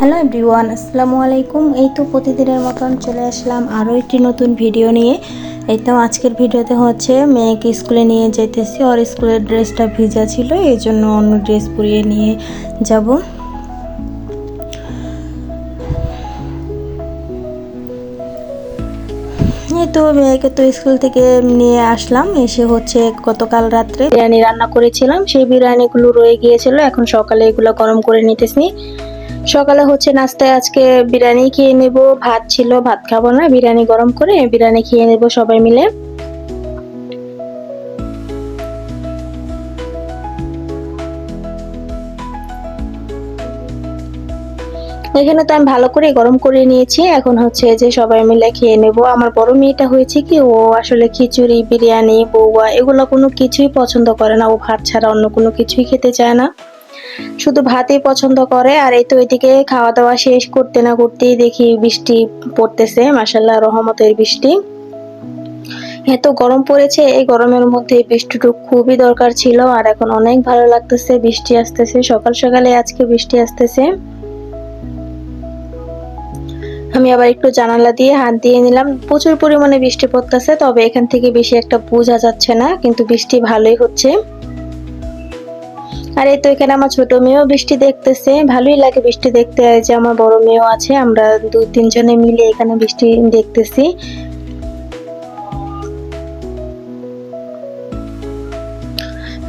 Hello everyone, আসসালামু আলাইকুম। এই তো প্রতিদিনের মতন চলে আসলাম আরও একটি নতুন ভিডিও নিয়ে। এই তো আজকের ভিডিওতে হচ্ছে মেয়েকে স্কুলে নিয়ে যেতেছি ওর স্কুলের ড্রেসটা ভিজা ছিল, এই জন্য অন্য ড্রেস পরিয়ে নিয়ে যাব। তো মেয়েকে তো স্কুল থেকে নিয়ে আসলাম। এসে হচ্ছে গতকাল রাত্রে বিরিয়ানি রান্না করেছিলাম। সেই বিরিয়ানিগুলো রয়ে গিয়েছিল। এখন সকালে এগুলো গরম করে নিতেছি। সকালে হচ্ছে নাস্তায় আজকে বিরিয়ানি খেয়ে নেব, ভাত ছিল, ভাত খাব না, বিরিয়ানি গরম করে বিরিয়ানি খেয়ে নেব সবাই মিলে। এখানে তো আমি ভালো করে গরম করে নিয়েছি, এখন হচ্ছে যে সবাই মিলে খেয়ে নেব। আমার বড় মেয়েটা হয়েছে কি, ও আসলে খিচুড়ি, বিরিয়ানি, বৌয়া, এগুলো কোনো কিছুই পছন্দ করে না, ও ভাত ছাড়া অন্য কোনো কিছুই খেতে চায় না। শুধু ভাতই পছন্দ করে, আর এই তো এদিকে খাওয়া দাওয়া শেষ করতে না করতেই দেখি বৃষ্টি পড়তেছে মাসাল্লাহ রহমতের বৃষ্টি। এত গরম পড়েছে, এই গরমের মধ্যে বৃষ্টিটুকু খুবই দরকার ছিল, আর এখন অনেক ভালো লাগতেছে, বৃষ্টি আসতেছে, সকাল সকালে আজকে বৃষ্টি আসতেছে। আমি আবার একটু জানালা দিয়ে হাত দিয়ে নিলাম, প্রচুর পরিমাণে বৃষ্টি পড়তেছে, তবে এখান থেকে বেশি একটা বোঝা যাচ্ছে না, কিন্তু বৃষ্টি ভালোই হচ্ছে। আর এই তো এখানে আমার ছোট মেয়েও বৃষ্টি দেখতেছে। ভালোই লাগে বৃষ্টি দেখতে। যে আমার বড় মেয়েও আছে, আমরা দুই তিনজনে মিলে এখানে বৃষ্টি দেখতেছি।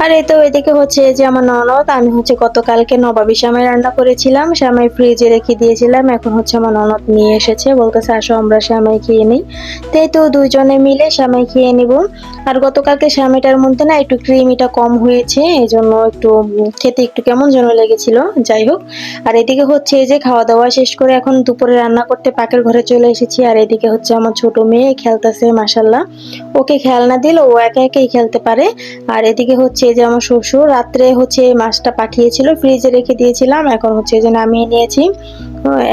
আর এই তো এদিকে হচ্ছে যে আমার ননদ, আমি হচ্ছে গতকালকে নবাবি সামাই রান্না করেছিলাম। সামাই ফ্রিজে রেখে দিয়েছিলাম, এখন হচ্ছে আমার ননদ নিয়ে এসেছে। বলতেছে, আসো, আমরা সামাই খেয়ে নিই। তাই তো দুইজনে মিলে সামাই খেয়ে নিব। আর গতকালকে সামাইটার মধ্যে না একটু ক্রিমিটা কম হয়েছে এই জন্য একটু খেতে একটু কেমন যেন লেগেছিল। যাই হোক, আর এদিকে হচ্ছে যে খাওয়া দাওয়া শেষ করে এখন দুপুরে রান্না করতে পাকের ঘরে চলে এসেছি। আর এদিকে হচ্ছে আমার ছোট মেয়ে খেলতেছে মাসাল্লাহ ওকে খেলনা দিল, ও একা একাই খেলতে পারে। আর এদিকে হচ্ছে যে আমার শ্বশুর, রাত্রে হচ্ছে এই মাছটা পাঠিয়েছিল, ফ্রিজে রেখে দিয়েছিলাম, এখন হচ্ছে যে নামিয়ে নিয়েছি।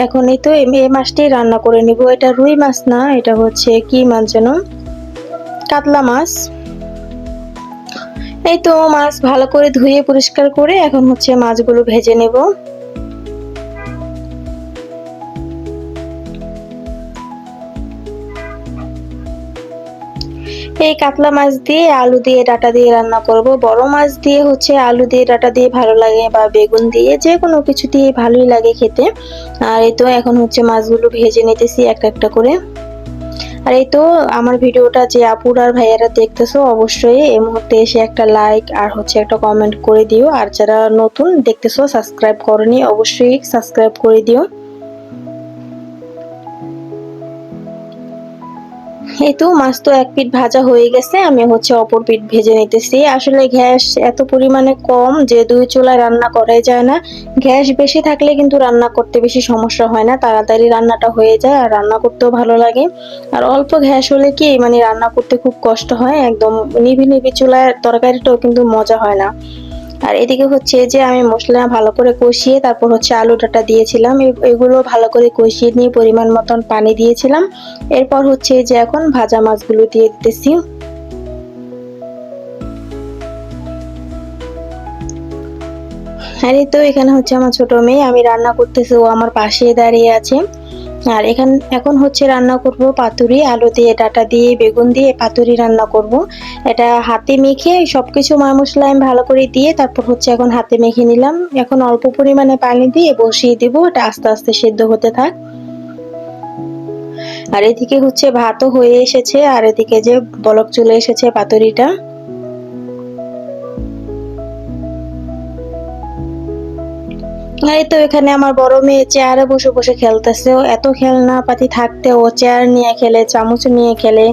এখন এই তো এই মাছটাই রান্না করে নিব। এটা রুই মাছ না, এটা হচ্ছে কি মাছ যেন? কাতলা মাছ। এই তো মাছ ভালো করে ধুয়ে পরিষ্কার করে এখন হচ্ছে মাছগুলো ভেজে নেব। এই কাতলা মাছ দিয়ে আলু দিয়ে ডাটা দিয়ে রান্না করব। বড় মাছ দিয়ে হচ্ছে আলু দিয়ে ডাটা দিয়ে ভালো লাগে বা বেগুন দিয়ে, যে কোনো কিছু দিয়ে ভালোই লাগে খেতে। আর এই তো এখন হচ্ছে মাছগুলো ভেজে নিতেছি একটা একটা করে। আর এই তো আমার ভিডিওটা যে আপুর আর ভাইয়ারা দেখতেছো, অবশ্যই এই মুহূর্তে এসে একটা লাইক আর হচ্ছে একটা কমেন্ট করে দিও। আর যারা নতুন দেখতেছো সাবস্ক্রাইব করনি, অবশ্যই সাবস্ক্রাইব করে দিও। এই তো মাছ তো এক পিঠ ভাজা হয়ে গেছে, আমি হচ্ছে অপর পিঠ ভেজে নিতেছি। আসলে গ্যাস এত পরিমাণে কম যে দুই চুলায় রান্না করাই যায় না। গ্যাস বেশি থাকলে কিন্তু রান্না করতে বেশি সমস্যা হয় না, তাড়াতাড়ি রান্নাটা হয়ে যায় আর রান্না করতেও ভালো লাগে। আর অল্প গ্যাস হলে কি মানে রান্না করতে খুব কষ্ট হয়, একদম নিভি নিভি চুলায় তরকারিটাও কিন্তু মজা হয় না। আর এদিকে হচ্ছে যে আমি মশলা ভালো করে কষিয়ে তারপর হচ্ছে আলু ডাটা দিয়েছিলাম। এগুলো ভালো করে কষিয়ে নিয়ে পরিমাণ মতন পানি দিয়েছিলাম। এরপর হচ্ছে যে এখন ভাজা মাছগুলো দিয়ে দিতেছি। আর তো এখানে হচ্ছে আমার ছোট মেয়ে, আমি রান্না করতেছি, ও আমার পাশে দাঁড়িয়ে আছে। আর এখান, এখন হচ্ছে রান্না করব পাতুরি, আলু দিয়ে ডাটা দিয়ে, বেগুন দিয়ে পাতুরি রান্না করব। এটা হাতে মেখে সবকিছু মা মশলা আমি ভালো করে দিয়ে তারপর হচ্ছে এখন হাতে মেখে নিলাম। এখন অল্প পরিমাণে পানি দিয়ে বসিয়ে দিব, এটা আস্তে আস্তে সেদ্ধ হতে থাক। আর এদিকে হচ্ছে ভাতও হয়ে এসেছে, আর এদিকে যে বলক চলে এসেছে পাতুরিটা। এই তো এখানে আমার বড় মেয়ে চেয়ারে বসে বসে খেলতেছে। ও এত খেলনা পাতি থাকতে ও চেয়ার নিয়ে খেলে, চামচ নিয়ে খেলে।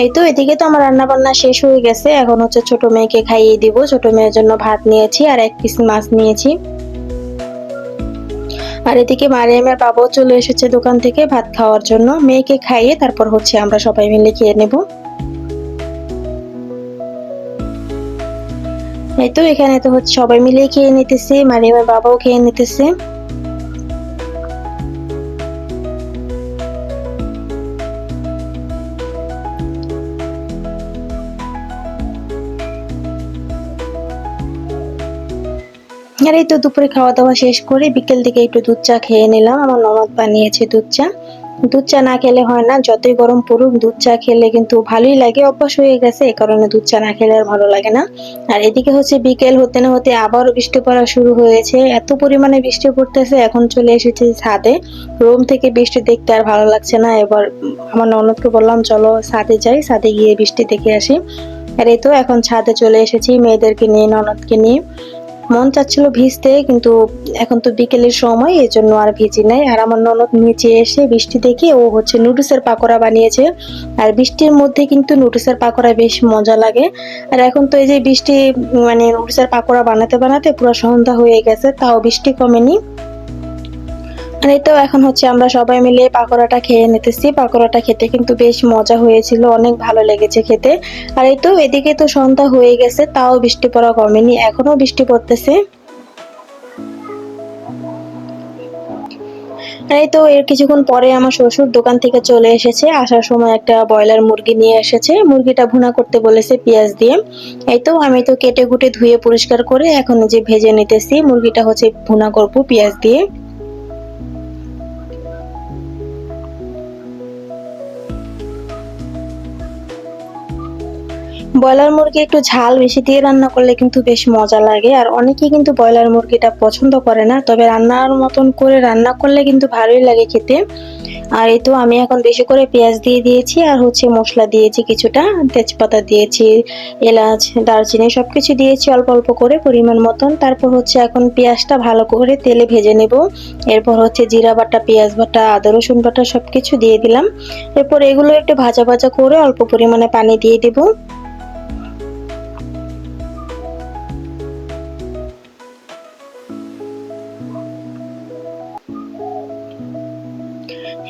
এই তো এদিকে তো আমার রান্না বান্না শেষ হয়ে গেছে। এখন হচ্ছে ছোট মেয়েকে খাইয়ে দিব। ছোট মেয়ের জন্য ভাত নিয়েছি আর এক পিস মাছ নিয়েছি। আর এদিকে মারিয়ামের বাবাও চলে এসেছে দোকান থেকে ভাত খাওয়ার জন্য। মেয়েকে খাইয়ে তারপর হচ্ছে আমরা সবাই মিলে খেয়ে নেব। এই তো, এখানে তো হচ্ছে সবাই মিলে খেয়ে নিতেছে মারিয়ামের বাবাও খেয়ে নিতেছে। আর এই তো দুপুরে খাওয়া দাওয়া শেষ করে বিকেল দিকে একটু দুধ চা খেয়ে নিলাম, আমার ননদ বানিয়েছে দুধ চা। দুধ চা না খেলে হয় না, যতই গরম পড়ুক দুধ চা খেলে কিন্তু ভালোই লাগে, অভ্যাস হয়ে গেছে, এই কারণে দুধ চা না খেলে আর ভালো লাগে না। আর এদিকে হচ্ছে বিকেল হতে না হতে আবারও বৃষ্টি পড়া শুরু হয়েছে, এত পরিমাণে বৃষ্টি পড়তেছে, এখন চলে এসেছে ছাদে। রুম থেকে বৃষ্টি দেখতে আর ভালো লাগছে না, এবার আমার ননদকে বললাম, চলো ছাদে যাই, ছাদে গিয়ে বৃষ্টি দেখে আসি। আর এই তো এখন ছাদে চলে এসেছি, মেয়েদেরকে নিয়ে, ননদকে নিয়ে। মন চাচ্ছিল ভিজতে, কিন্তু এখন তো বিকেলের সময় এই জন্য আর ভিজি নাই। আর আমার ননদ নিচে এসে বৃষ্টি দেখে ও হচ্ছে নুডলসের পাকোড়া বানিয়েছে। আর বৃষ্টির মধ্যে কিন্তু নুডলসের পাকোড়া বেশ মজা লাগে। আর এখন তো এই যে বৃষ্টি মানে নুডলসের পাকোড়া বানাতে বানাতে পুরো সন্ধ্যা হয়ে গেছে, তাও বৃষ্টি কমেনি। আর এই তো এখন হচ্ছে আমরা সবাই মিলে পাকোড়াটা খেয়ে নিতেছি। পাকোড়াটা খেতে কিন্তু বেশ মজা হয়েছিল, অনেক ভালো লেগেছে খেতে। আর এই তো এদিকে তো সন্ধ্যা হয়ে গেছে, তাও বৃষ্টি পড়া কমেনি এখনও বৃষ্টি পড়তেছে। এই তো এর কিছুক্ষণ পরে আমার শ্বশুর দোকান থেকে চলে এসেছে, আসার সময় একটা ব্রয়লার মুরগি নিয়ে এসেছে। মুরগিটা ভুনা করতে বলেছে পেঁয়াজ দিয়ে। এই তো আমি তো কেটে কুটে ধুয়ে পরিষ্কার করে এখন যে ভেজে নিতেছি, মুরগিটা হচ্ছে ভুনা করব পেঁয়াজ দিয়ে। ব্রয়লার মুরগি একটু ঝাল বেশি দিয়ে রান্না করলে কিন্তু বেশ মজা লাগে। আর অনেকেই কিন্তু ব্রয়লার মুরগিটা পছন্দ করে না, তবে রান্নার মতন করে রান্না করলে কিন্তু ভালোই লাগে খেতে। আর এই তো আমি এখন বেশি করে পেঁয়াজ দিয়ে দিয়েছি, আর হচ্ছে মশলা দিয়েছি কিছুটা, তেজপাতা দিয়েছি, এলাচ, দারচিনি সব কিছু দিয়েছি অল্প অল্প করে পরিমাণ মতন। তারপর হচ্ছে এখন পেঁয়াজটা ভালো করে তেলে ভেজে নেব। এরপর হচ্ছে জিরা বাটা, পেঁয়াজ বাটা, আদা, রসুন বাটা সব কিছু দিয়ে দিলাম। এরপর এগুলো একটু ভাজা ভাজা করে অল্প পরিমাণে পানি দিয়ে দেবো।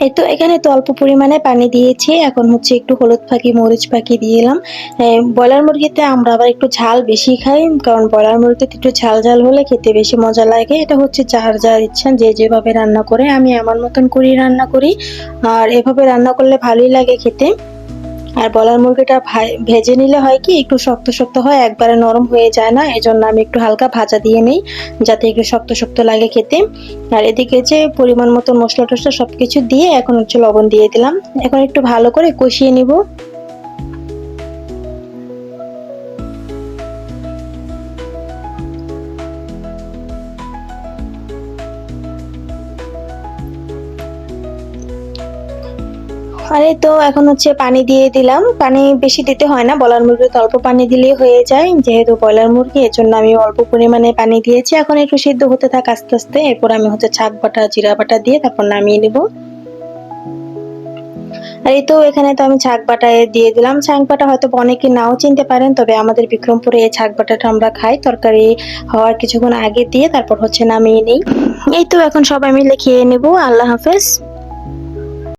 এই তো এখানে তো অল্প পরিমাণে পানি দিয়েছি। এখন হচ্ছে একটু হলুদ পাখি মরিচ পাখি দিয়ে এলাম। ব্রয়লার মুরগিতে আমরা আবার একটু ঝাল বেশি খাই, কারণ ব্রয়লার মুরগিতে একটু ঝাল ঝাল হলে খেতে বেশি মজা লাগে। এটা হচ্ছে যার যার ইচ্ছা, যে যেভাবে রান্না করে, আমি আমার মতন করি রান্না করি। আর এভাবে রান্না করলে ভালোই লাগে খেতে। আর বলার মুরগিটা ভেজে নিলে হয় কি, একটু শক্ত শক্ত হয়, একবারে নরম হয়ে যায় না, এজন্য আমি একটু হালকা ভাজা দিয়ে নিই, যাতে একটু শক্ত শক্ত লাগে খেতে। আর এদিকে যে পরিমাণ মতো মশলা টসলা সব কিছু দিয়ে এখন হচ্ছে লবণ দিয়ে দিলাম। এখন একটু ভালো করে কষিয়ে নিব। আরে তো এখন হচ্ছে পানি দিয়ে দিলাম। পানি বেশি দিতে হয় না বলার মুরগিতে অল্প পানি দিলেই হয়ে যায়। যেহেতু ব্রয়লার মুরগি এর জন্য আমি অল্প পরিমাণে পানি দিয়েছি। এখন একটু সিদ্ধ হতে থাক আস্তে আস্তে। এরপর আমি হচ্ছে ছাক বাটা, জিরা বাটা দিয়ে তারপর নামিয়ে নেব। আর এই তো এখানে তো আমি ছাক বাটা দিয়ে দিলাম। ছাক বাটা হয়তো অনেকে নাও চিনতে পারেন, তবে আমাদের বিক্রমপুরে এই ছাক বাটাটা আমরা খাই। তরকারি হওয়ার কিছুক্ষণ আগে দিয়ে তারপর হচ্ছে নামিয়ে নিই। এই তো এখন সবাই মিলে খেয়ে নেব। আল্লাহ হাফেজ।